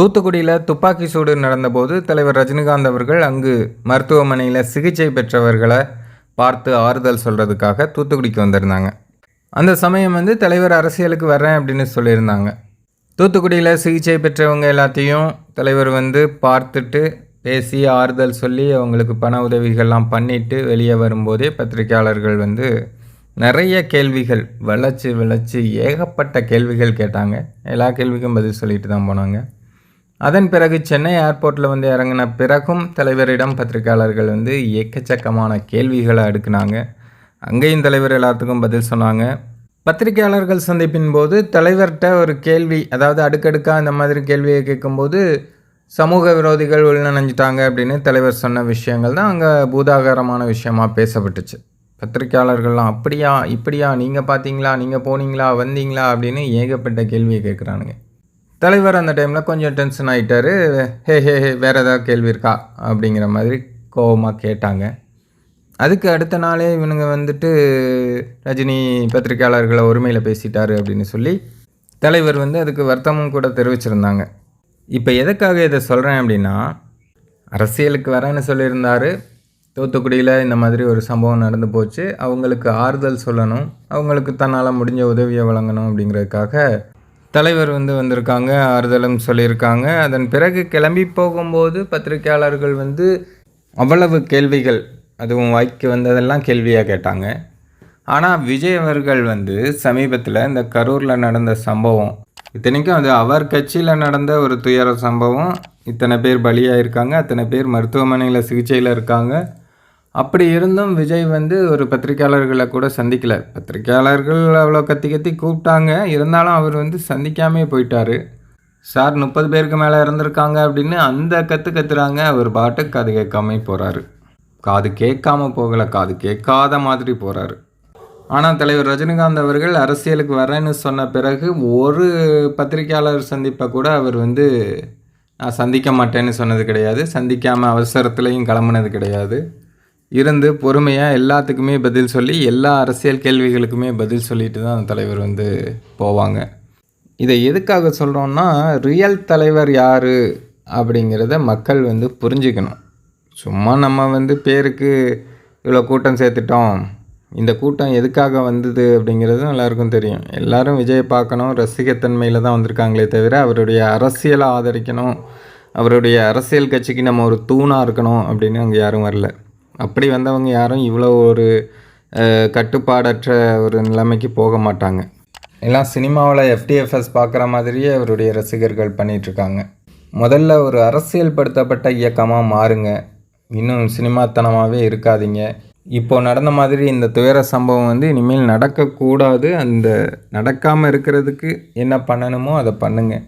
தூத்துக்குடியில் துப்பாக்கி சூடு நடந்தபோது தலைவர் ரஜினிகாந்த் அவர்கள் அங்கு மருத்துவமனையில் சிகிச்சை பெற்றவர்களை பார்த்து ஆறுதல் சொல்கிறதுக்காக தூத்துக்குடிக்கு வந்திருந்தாங்க. அந்த சமயம் வந்து தலைவர் அரசியலுக்கு வர்றேன் அப்படின்னு சொல்லியிருந்தாங்க. தூத்துக்குடியில் சிகிச்சை பெற்றவங்க எல்லாத்தையும் தலைவர் வந்து பார்த்துட்டு பேசி ஆறுதல் சொல்லி அவங்களுக்கு பண உதவிகள்லாம் பண்ணிட்டு வெளியே வரும்போதே பத்திரிக்கையாளர்கள் வந்து நிறைய கேள்விகள் விளைச்சி விளைச்சி ஏகப்பட்ட கேள்விகள் கேட்டாங்க. எல்லா கேள்விக்கும் பதில் சொல்லிட்டு தான் போனாங்க. அதன் பிறகு சென்னை ஏர்போர்ட்டில் வந்து இறங்கின பிறகும் தலைவரிடம் பத்திரிக்கையாளர்கள் வந்து எக்கச்சக்கமான கேள்விகளை அடுக்குனாங்க. அங்கேயும் தலைவர் எல்லாத்துக்கும் பதில் சொன்னாங்க. பத்திரிக்கையாளர்கள் சந்திப்பின் போது தலைவர்கிட்ட ஒரு கேள்வி அதாவது அடுக்கடுக்காக இந்த மாதிரி கேள்வியை கேட்கும்போது சமூக விரோதிகள் உள்நனைஞ்சிட்டாங்க அப்படின்னு தலைவர் சொன்ன விஷயங்கள் தான் அங்கே பூதாகரமான விஷயமா பேசப்பட்டுச்சு. பத்திரிக்கையாளர்கள்லாம் அப்படியா இப்படியா நீங்கள் பார்த்தீங்களா நீங்கள் போனீங்களா வந்தீங்களா? அப்படின்னு ஏகப்பட்ட கேள்வியை கேட்குறானுங்க. தலைவர் அந்த டைமில் கொஞ்சம் டென்ஷன் ஆகிட்டாரு ஹே ஹே ஹே வேறு ஏதாவது கேள்வி இருக்கா? அப்படிங்கிற மாதிரி கோபமாக கேட்டாங்க. அதுக்கு அடுத்த நாளே இவனுங்க வந்துட்டு ரஜினி பத்திரிக்கையாளர்களை ஒருமையில் பேசிட்டாரு அப்படின்னு சொல்லி தலைவர் வந்து அதுக்கு வருத்தமும் கூட தெரிவிச்சிருந்தாங்க. இப்போ எதுக்காக இதை சொல்கிறேன் அப்படின்னா அரசியலுக்கு வரேன்னு சொல்லியிருந்தார். தூத்துக்குடியில் இந்த மாதிரி ஒரு சம்பவம் நடந்து போச்சு. அவங்களுக்கு ஆறுதல் சொல்லணும். அவங்களுக்கு தன்னால் முடிஞ்ச உதவியை வழங்கணும் அப்படிங்கிறதுக்காக தலைவர் வந்து வந்திருக்காங்க ஆறுதலும் சொல்லியிருக்காங்க. அதன் பிறகு கிளம்பி போகும்போது பத்திரிக்கையாளர்கள் வந்து அவ்வளவு கேள்விகள் அதுவும் வாய்க்கு வந்ததெல்லாம் கேள்வியாக கேட்டாங்க. ஆனால் விஜய் அவர்கள் வந்து சமீபத்தில் இந்த கரூரில் நடந்த சம்பவம் இத்தனைக்கும் அது அவர் கட்சியில் நடந்த ஒரு துயர சம்பவம் இத்தனை பேர் பலியாயிருக்காங்க அத்தனை பேர் மருத்துவமனையில் சிகிச்சையில் இருக்காங்க. அப்படி இருந்தும் விஜய் வந்து ஒரு பத்திரிக்கையாளர்களை கூட சந்திக்கல. பத்திரிக்கையாளர்கள் அவ்வளோ கத்தி கத்தி கூப்பிட்டாங்க. இருந்தாலும் அவர் வந்து சந்திக்காமே போயிட்டார். சார் முப்பது பேருக்கு மேலே இறந்துருக்காங்க அப்படின்னு அந்த கற்று கத்துறாங்க. அவர் பாட்டுக்கு காது கேட்காம போகிறாரு காது கேட்காம போகலை. காது கேட்காத மாதிரி போகிறாரு ஆனால் தலைவர் ரஜினிகாந்த் அவர்கள் அரசியலுக்கு வரேன்னு சொன்ன பிறகு ஒரு பத்திரிக்கையாளர் சந்திப்பை கூட அவர் வந்து நான் சந்திக்க மாட்டேன்னு சொன்னது கிடையாது. சந்திக்காமல் அவசரத்துலேயும் கிளம்புனது கிடையாது. இருந்து பொறுமையாக எல்லாத்துக்குமே பதில் சொல்லி எல்லா அரசியல் கேள்விகளுக்குமே பதில் சொல்லிட்டு தான் அந்த தலைவர் வந்து போவாங்க. இதை எதுக்காக சொல்கிறோன்னா ரியல் தலைவர் யார் அப்படிங்கிறத மக்கள் வந்து புரிஞ்சுக்கணும். சும்மா நம்ம வந்து பேருக்கு இவ்வளோ கூட்டம் சேர்த்துட்டோம். இந்த கூட்டம் எதுக்காக வந்தது அப்படிங்கிறதும் எல்லாருக்கும் தெரியும். எல்லாரும் விஜயை பார்க்கணும் ரசிகத்தன்மையில் தான் வந்திருக்காங்களே தவிர அவருடைய அரசியலை ஆதரிக்கணும் அவருடைய அரசியல் கட்சிக்கு நம்ம ஒரு தூணாக இருக்கணும் அப்படின்னு அங்கே யாரும் வரல. அப்படி வந்தவங்க யாரும் இவ்வளோ ஒரு கட்டுப்பாடற்ற ஒரு நிலைமைக்கு போக மாட்டாங்க. எல்லாம் சினிமாவில் எஃப்டிஎஃப்எஸ் பார்க்குற மாதிரியே அவருடைய ரசிகர்கள் பண்ணிகிட்ருக்காங்க முதல்ல ஒரு அரசியல்படுத்தப்பட்ட இயக்கமாக மாறுங்க. இன்னும் சினிமாத்தனமாகவே இருக்காதீங்க. இப்போ நடந்த மாதிரி இந்த துயர சம்பவம் வந்து இனிமேல் நடக்கக்கூடாது. அந்த நடக்காமல் இருக்கிறதுக்கு என்ன பண்ணணுமோ அதை பண்ணுங்கள்